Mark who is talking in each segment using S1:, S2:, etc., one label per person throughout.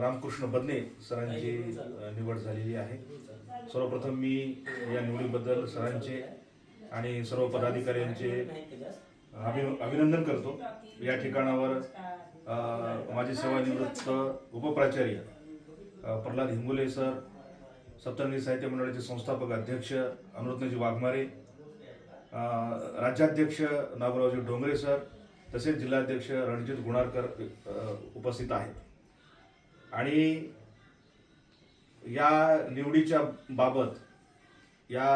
S1: रामकृष्ण बदने सरांची निवड झालेली आहे. सर्वप्रथम मी या निवडीबद्दल सरांचे आणि सर्व पदाधिकाऱ्यांचे अभि- अभिनंदन करतो. या ठिकाणावर माझे सेवानिवृत्त उपप्राचार्य प्रल्हाद हिंगोले सर सप्तरंगी साहित्य मंडळाचे संस्थापक अध्यक्ष अमृतनजी वाघमारे राज्याध्यक्ष नागोरावजी डोंगरे सर तसेच जिल्हाध्यक्ष रणजित गुणारकर उपस्थित आहेत. आणि या निवडीच्या बाबत या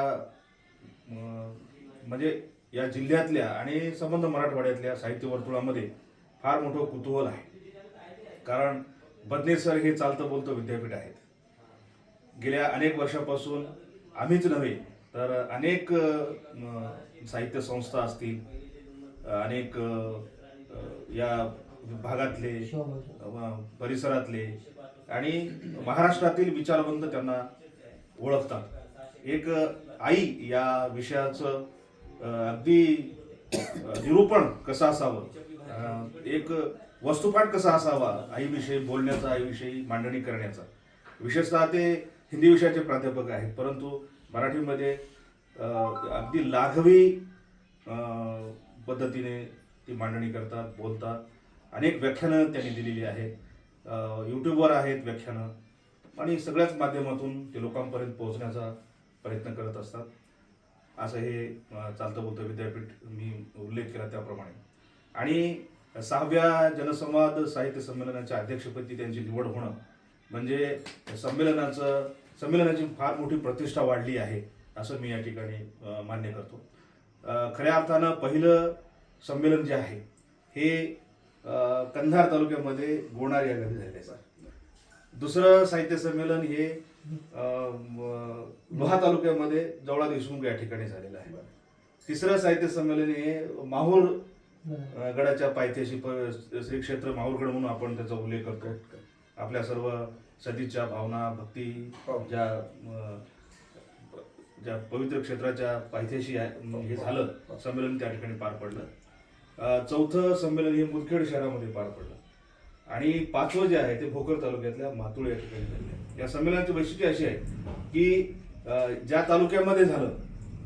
S1: म्हणजे या जिल्ह्यातल्या आणि संबंध मराठवाड्यातल्या साहित्य वर्तुळामध्ये फार मोठं कुतूहल आहे. कारण बदनेसर हे चालतं बोलतं विद्यापीठ आहेत. गेल्या अनेक वर्षापासून आम्हीच नव्हे तर अनेक साहित्य संस्था असतील अनेक या भागातले परिसरातले आणि महाराष्ट्रातील विचारवंत त्यांना ओळखतात. एक आई या विषयाचं अगदी निरूपण कसं असावं? एक वस्तुपाठ कसा असावा? आईविषयी बोलण्याचा आईविषयी मांडणी करण्याचा. विशेषतः ते हिंदी विषयाचे प्राध्यापक आहेत. परंतु मराठीमध्ये अगदी लाघवी पद्धतीने ती मांडणी करतात बोलतात. अनेक व्याख्यानं त्यांनी दिलेली आहेत. यूट्यूबवर आहेत व्याख्यानं. आणि सगळ्याच माध्यमातून ते लोकांपर्यंत पोहोचण्याचा प्रयत्न करत असतात. असं हे चालतं बोलतं विद्यापीठ मी उल्लेख केला त्याप्रमाणे. आणि सहाव्या जनसंवाद साहित्य संमेलनाच्या अध्यक्षपदी त्यांची निवड होणं म्हणजे संमेलनाचं संमेलनाची फार मोठी प्रतिष्ठा वाढली आहे असं मी या ठिकाणी मान्य करतो. खऱ्या अर्थानं पहिलं संमेलन जे आहे हे कंधार तालुक्यामध्ये गोणार या गावी झालेलं आहे दुसरं साहित्य संमेलन हे लोहा तालुक्यामध्ये जवळा देशमुख या ठिकाणी झालेलं आहे. तिसरं साहित्य संमेलन हे माहूर गडाच्या पायथ्याशी श्री क्षेत्र माहूरगड म्हणून आपण त्याचा उल्लेख करतो आपल्या सर्व सदिच्छा भावना भक्ती ज्या अं, ज्या पवित्र क्षेत्राच्या पायथ्याशी आहे हे झालं संमेलन त्या ठिकाणी पार पडलं. चौथं संमेलन हे मुदखेड शहरामध्ये पार पडलं. आणि पाचवं जे आहे ते भोकर तालुक्यातल्या मातुळ या ठिकाणी आहे. या संमेलनाची वैशिष्ट्य अशी आहे की ज्या तालुक्यामध्ये झालं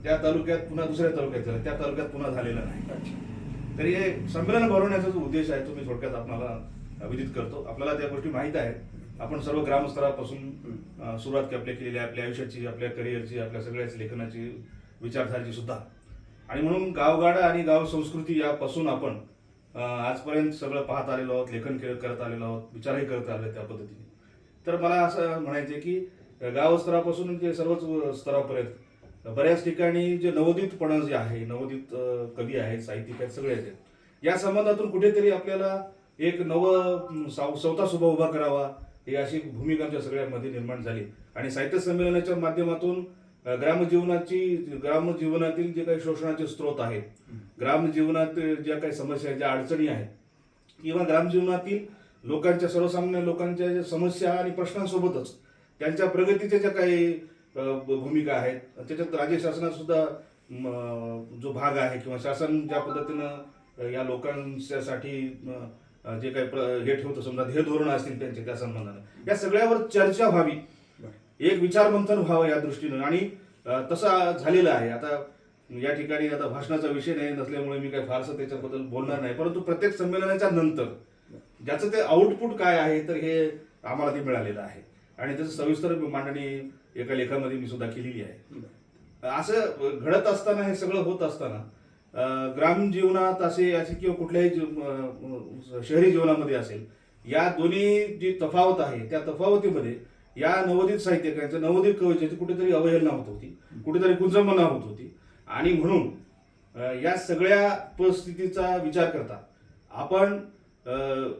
S1: त्या तालुक्यात पुन्हा दुसऱ्या तालुक्यात झालं त्या तालुक्यात पुन्हा झालेलं नाही. तरी हे संमेलन भरवण्याचा जो उद्देश आहे तो मी थोडक्यात आपल्याला विदित करतो. आपल्याला त्या गोष्टी माहीत आहेत. आपण सर्व ग्रामस्तरापासून सुरुवात आपल्या केलेली आपल्या आयुष्याची आपल्या करिअरची आपल्या सगळ्याच लेखनाची विचारधाराची सुद्धा. आणि म्हणून गावगाडा आणि गाव संस्कृती यापासून आपण आजपर्यंत सगळं पाहत आलेलो आहोत लेखन के- करत आलेलो आहोत विचारही करत आले त्या पद्धतीने. तर मला असं म्हणायचं की गाव स्तरापासून ते सर्वच स्तरापर्यंत बऱ्याच ठिकाणी जे नवोदितपणा जे आहे नवोदित कवी आहेत साहित्यिक आहेत सगळे आहेत या संबंधातून कुठेतरी आपल्याला एक नव अं, साव- चौथा सुभा उभा करावा ही अशी भूमिका आमच्या सगळ्यांमध्ये निर्माण झाली. आणि साहित्य संमेलनाच्या माध्यमातून ग्रामजीवनाची ग्रामजीवनातील जे काही शोषणाचे स्रोत आहेत ग्रामजीवनात ज्या काही समस्या आहेत ज्या अडचणी आहेत किंवा ग्रामजीवनातील लोकांच्या सर्वसामान्य लोकांच्या ज्या समस्या आणि प्रश्नांसोबतच त्यांच्या प्रगतीच्या ज्या काही भूमिका आहेत त्याच्यात राज्य शासनात सुद्धा जो भाग आहे किंवा शासन ज्या पद्धतीनं या लोकांसाठी जे काही हे ठेवतं समजा ध्येय धोरण असतील त्यांचे त्या संबंधाने. या सगळ्यावर चर्चा व्हावी. एक विचारमंथन व्हावं या दृष्टीनं. आणि तसा झालेला आहे. आता या ठिकाणी आता भाषणाचा विषय नाही नसल्यामुळे मी काही फारसं त्याच्याबद्दल बोलणार नाही. परंतु प्रत्येक संमेलनाच्या नंतर ज्याचं ते आउटपुट काय आहे तर हे आम्हाला ते मिळालेलं आहे. आणि त्याचं सविस्तर मांडणी एका लेखामध्ये मी सुद्धा केलेली आहे. असं घडत असताना हे सगळं होत असताना ग्राम जीवनात असे असे किंवा कुठल्याही जीव- शहरी जीवनामध्ये असेल या दोन्ही जी तफावत आहे त्या तफावतीमध्ये या नवोदित साहित्यिकांच्या नवोदित कवीची कुठेतरी अवहेलना होत होती कुठेतरी कुंजमना होत होती. आणि म्हणून या सगळ्या परिस्थितीचा विचार करता आपण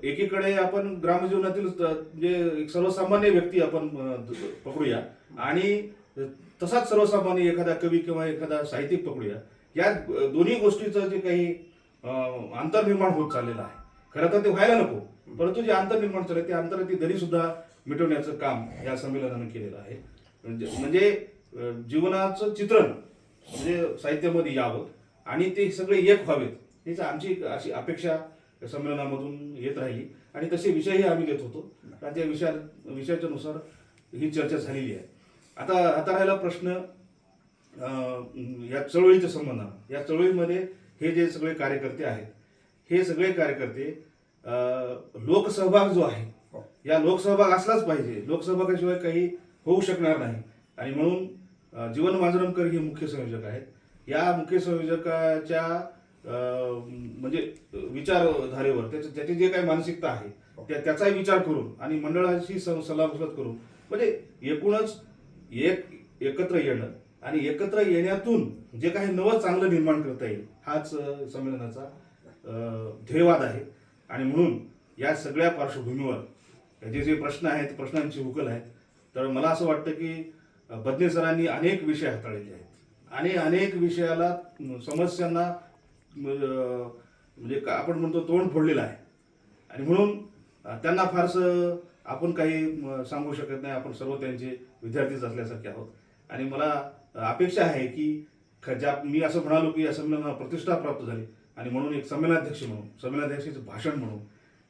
S1: एकीकडे आपण ग्रामजीवनातील म्हणजे एक सर्वसामान्य व्यक्ती आपण पकडूया आणि तसाच सर्वसामान्य एखादा कवी किंवा एखादा साहित्यिक पकडूया या दोन्ही गोष्टीचं जे काही अंतर निर्माण होत चाललेलं आहे. खरं तर ते व्हायला नको परंतु जे अंतर्निर्माण झालं ते अंतर ती दरी सुद्धा मिटवण्याचं काम या संमेलनानं केलेलं आहे. म्हणजे म्हणजे जीवनाचं चित्रण म्हणजे साहित्यामध्ये यावं आणि ते सगळे एक व्हावेत हीच आमची अशी अपेक्षा संमेलनामधून येत राहिली. आणि तसे विषयही आम्ही घेत होतो. त्या विषया विषयाच्या नुसार ही चर्चा झालेली आहे. आता आता राहिला प्रश्न या चळवळीच्या संबंधानं या चळवळीमध्ये हे जे सगळे कार्यकर्ते आहेत हे सगळे कार्यकर्ते लोकसहभाग जो आहे या लोकसहभाग असलाच पाहिजे. लोकसहभागाशिवाय काही होऊ शकणार नाही. आणि म्हणून जीवन मांजरमकर हे मुख्य संयोजक आहेत. या मुख्य संयोजकाच्या म्हणजे विचारधारेवर त्याचे त्याची जे काही मानसिकता आहे त्या त्याचाही विचार करून आणि मंडळाशी स- सल्लामसलत करून म्हणजे एकूणच एक एकत्र येणं आणि एकत्र येण्यातून जे काही नवं चांगलं निर्माण करता येईल हाच संमेलनाचा ध्येयवाद आहे. आणि म्हणून या सगळ्या पार्श्वभूमीवर जे जे प्रश्न आहेत प्रश्नांची उकल आहेत तर मला असं वाटतं की बदने सरांनी अनेक विषय हाताळलेले आहेत. आणि अनेक विषयाला समस्यांना म्हणजे का- आपण म्हणतो तोंड फोडलेलं आहे. आणि म्हणून त्यांना फारसं आपण काही सांगू शकत नाही. आपण सर्व त्यांचे विद्यार्थीच असल्यासारखे आहोत. आणि मला अपेक्षा आहे की ख- ज्या मी असं म्हणालो की या संमेलनाला प्रतिष्ठा प्राप्त झाली आणि म्हणून एक संमेलनाध्यक्ष म्हणून संमेलनाध्यक्षाचं भाषण म्हणून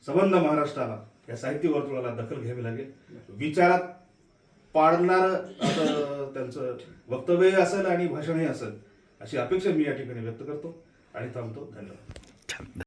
S1: संबंध महाराष्ट्राला या साहित्य वर्तुळाला दखल घ्यावी लागेल. विचारात पाडणार त्यांचं वक्तव्य असेल आणि भाषणही असेल अशी अपेक्षा मी या ठिकाणी व्यक्त करतो आणि थांबतो. धन्यवाद.